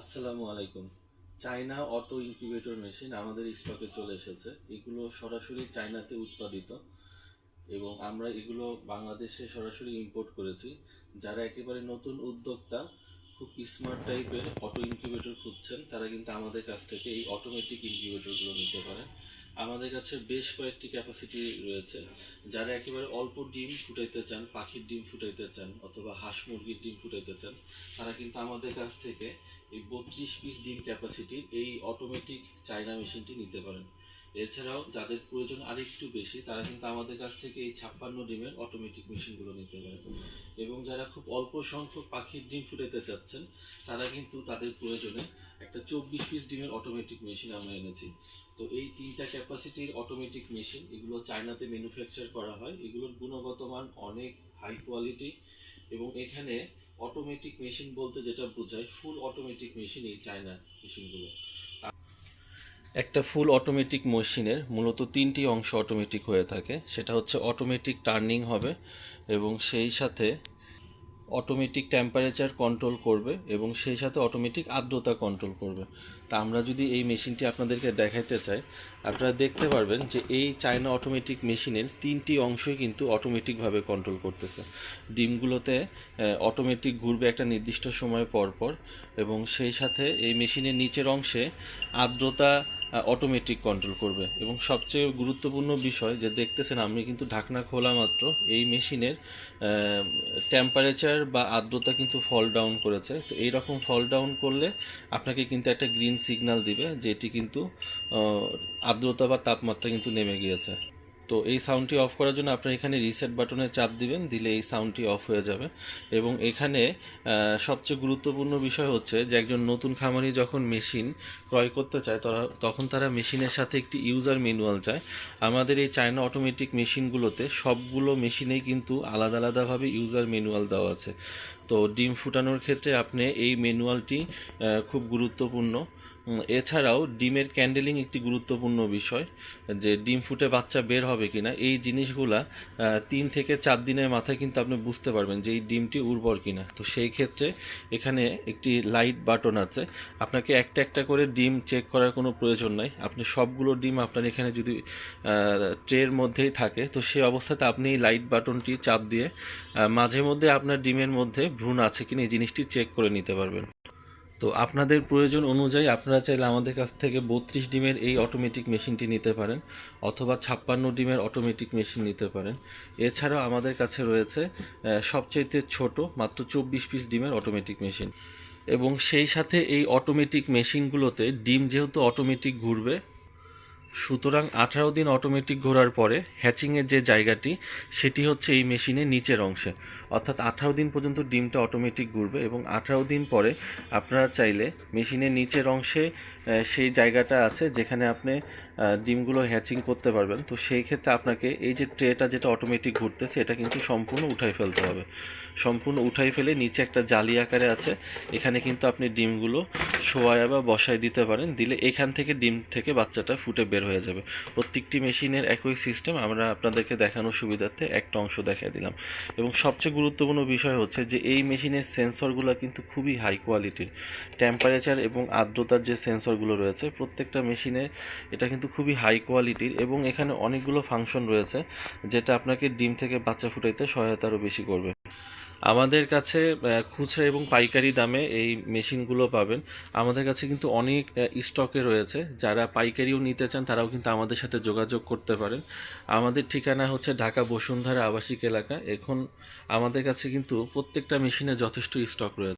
আসসালামু আলাইকুম। China auto incubator machine আমাদের স্টকে চলে এসেছে। এগুলো সরাসরি চায়নাতে উৎপাদিত এবং আমরা এগুলো বাংলাদেশে সরাসরি ইম্পোর্ট করেছি। যারা একেবারে নতুন উদ্যোক্তা, খুব স্মার্ট টাইপের অটো ইনকিউবেটর খুঁজছেন, তারা কিন্তু আমাদের কাছ থেকে এই অটোমেটিক ইনকিউবেটরগুলো নিতে পারেন। আমাদের কাছে বেশ কয়েকটি ক্যাপাসিটি রয়েছে। যারা একেবারে অল্প ডিম ফুটাইতে চান, পাখির ডিম ফুটাইতে চান, অথবা হাঁস মুরগির ডিম ফুটাইতে চান, তারা কিন্তু আমাদের কাছ থেকে এই বত্রিশ পিস ডিম ক্যাপাসিটির এই অটোমেটিক চায়না মেশিনটি নিতে পারেন। এছাড়াও যাদের প্রয়োজন আরেকটু বেশি, তারা কিন্তু আমাদের কাছ থেকে এই ছাপ্পান্ন ডিমের অটোমেটিক মেশিনগুলো নিতে পারে। এবং যারা খুব অল্প সংখ্যক পাখির ডিম ফুটাতে চাচ্ছেন, তারা কিন্তু তাদের প্রয়োজনে একটা চব্বিশ পিস ডিমের অটোমেটিক মেশিন আমরা এনেছি। তো এই তিনটা ক্যাপাসিটির অটোমেটিক মেশিন এগুলো চায়নাতে ম্যানুফ্যাকচার করা হয়। এগুলোর গুণগত মান অনেক হাই কোয়ালিটি এবং এখানে অটোমেটিক মেশিন বলতে যেটা বোঝায় ফুল অটোমেটিক মেশিন এই চায়না মেশিনগুলো একটা ফুল অটোমেটিক মেশিনের মূলত তিনটি অংশ অটোমেটিক হয়ে থাকে। সেটা হচ্ছে অটোমেটিক টার্নিং হবে এবং সেই সাথে অটোমেটিক টেম্পারেচার কন্ট্রোল করবে এবং সেই সাথে অটোমেটিক আর্দ্রতা কন্ট্রোল করবে। তা আমরা যদি এই মেশিনটি আপনাদেরকে দেখাইতে চাই, আপনারা দেখতে পারবেন যে এই চায়না অটোমেটিক মেশিনের তিনটি অংশই কিন্তু অটোমেটিকভাবে কন্ট্রোল করতেছে। ডিমগুলোতে অটোমেটিক ঘুরবে একটা নির্দিষ্ট সময় পর পর এবং সেই সাথে এই মেশিনের নিচের অংশে আর্দ্রতা অটোমেটিক কন্ট্রোল করবে। এবং সবচেয়ে গুরুত্বপূর্ণ বিষয় যে দেখতেছেন আমি কিন্তু ঢাকনা খোলা মাত্র, এই মেশিনের টেম্পারেচার বা আর্দ্রতা কিন্তু ফল ডাউন করেছে। তো এই রকম ফল ডাউন করলে আপনাকে কিন্তু একটা গ্রিন সিগন্যাল দিবে, যেটি কিন্তু আর্দ্রতা বা তাপমাত্রা কিন্তু নেমে গিয়েছে। তো এই সাউন্ডটি অফ করার জন্য আপনি এখানে রিসেট বাটনে চাপ দিবেন, দিলে এই সাউন্ডটি অফ হয়ে যাবে। এবং এখানে সবচেয়ে গুরুত্বপূর্ণ বিষয় হচ্ছে যে একজন নতুন খামারি যখন মেশিন ক্রয় করতে চায়, তারা, তখন তারা মেশিনের সাথে একটি ইউজার ম্যানুয়াল চায়। আমাদের এই চায়না অটোমেটিক মেশিনগুলোতে সবগুলো মেশিনেই কিন্তু আলাদা আলাদাভাবে ইউজার ম্যানুয়াল দেওয়া আছে। তো ডিম ফুটানোর ক্ষেত্রে আপনি এই ম্যানুয়ালটি খুব গুরুত্বপূর্ণ। এছাড়াও ডিমের ক্যান্ডেলিং একটি গুরুত্বপূর্ণ বিষয়, যে ডিম ফুটে বাচ্চা বের হবে কিনা, এই জিনিসগুলা তিন থেকে চার দিনের মাথায় কিন্তু আপনি বুঝতে পারবেন যে এই ডিমটি উর্বর কিনা। তো সেই ক্ষেত্রে এখানে একটি লাইট বাটন আছে। আপনাকে একটা একটা করে ডিম চেক করার কোনো প্রয়োজন নাই। আপনি সবগুলো ডিম আপনার এখানে যদি ট্রের মধ্যেই থাকে, তো সেই অবস্থাতে আপনি এই লাইট বাটনটি চাপ দিয়ে মাঝে মধ্যে আপনার ডিমের মধ্যে ভ্রূণ আছে কিনা এই জিনিসটি চেক করে নিতে পারবেন। তো আপনাদের প্রয়োজন অনুযায়ী আপনারা চাইলে আমাদের কাছ থেকে বত্রিশ ডিমের এই অটোমেটিক মেশিনটি নিতে পারেন, অথবা ছাপ্পান্ন ডিমের অটোমেটিক মেশিন নিতে পারেন। এছাড়াও আমাদের কাছে রয়েছে সবচাইতে ছোট মাত্র চব্বিশ পিস ডিমের অটোমেটিক মেশিন এবং সেই সাথে এই অটোমেটিক মেশিনগুলোতে ডিম যেহেতু অটোমেটিক ঘুরবে সুতরাং আঠারো দিন অটোমেটিক ঘোরার পরে হ্যাচিংয়ের যে জায়গাটি, সেটি হচ্ছে এই মেশিনের নিচের অংশে। অর্থাৎ আঠারো দিন পর্যন্ত ডিমটা অটোমেটিক ঘুরবে এবং আঠারো দিন পরে আপনারা চাইলে মেশিনের নিচের অংশে সেই জায়গাটা আছে যেখানে আপনি ডিমগুলো হ্যাচিং করতে পারবেন। তো সেই ক্ষেত্রে আপনাকে এই যে ট্রেটা যেটা অটোমেটিক ঘুরতেছে, এটা কিন্তু সম্পূর্ণ উঠাই ফেলতে হবে। সম্পূর্ণ উঠাই ফেলে নিচে একটা জালি আকারে আছে। এখানে কিন্তু আপনি ডিমগুলো শোয়ায় বা বসায় দিতে পারেন, দিলে এখান থেকে ডিম থেকে বাচ্চাটা ফুটে বের হয়ে যাবে। প্রত্যেকটি মেশিনের একই সিস্টেম, আমরা আপনাদেরকে দেখানোর সুবিধার্থে একটা অংশ দেখিয়ে দিলাম। এবং সবচেয়ে গুরুত্বপূর্ণ বিষয় হচ্ছে যে, এই মেশিনের সেন্সরগুলো কিন্তু খুবই হাই কোয়ালিটির টেম্পারেচার এবং আর্দ্রতার যে সেন্সরগুলো রয়েছে, প্রত্যেকটা মেশিনে এটা কিন্তু খুবই হাই কোয়ালিটির এবং এখানে অনেকগুলো ফাংশন রয়েছে, যেটা আপনাকে ডিম থেকে বাচ্চা ফুটাইতে সহায়তা আরও বেশি করবে। আমাদের কাছে খুচরা এবং পাইকারি দামে এই মেশিনগুলো পাবেন। আমাদের কাছে কিন্তু অনেক স্টকে রয়েছে। যারা পাইকারিও নিতে চান, তারাও কিন্তু আমাদের সাথে যোগাযোগ করতে পারেন। আমাদের ঠিকানা হচ্ছে ঢাকা বসুন্ধরা আবাসিক এলাকা। এখন আমাদের কাছে কিন্তু প্রত্যেকটা মেশিনে যথেষ্ট স্টক রয়েছে।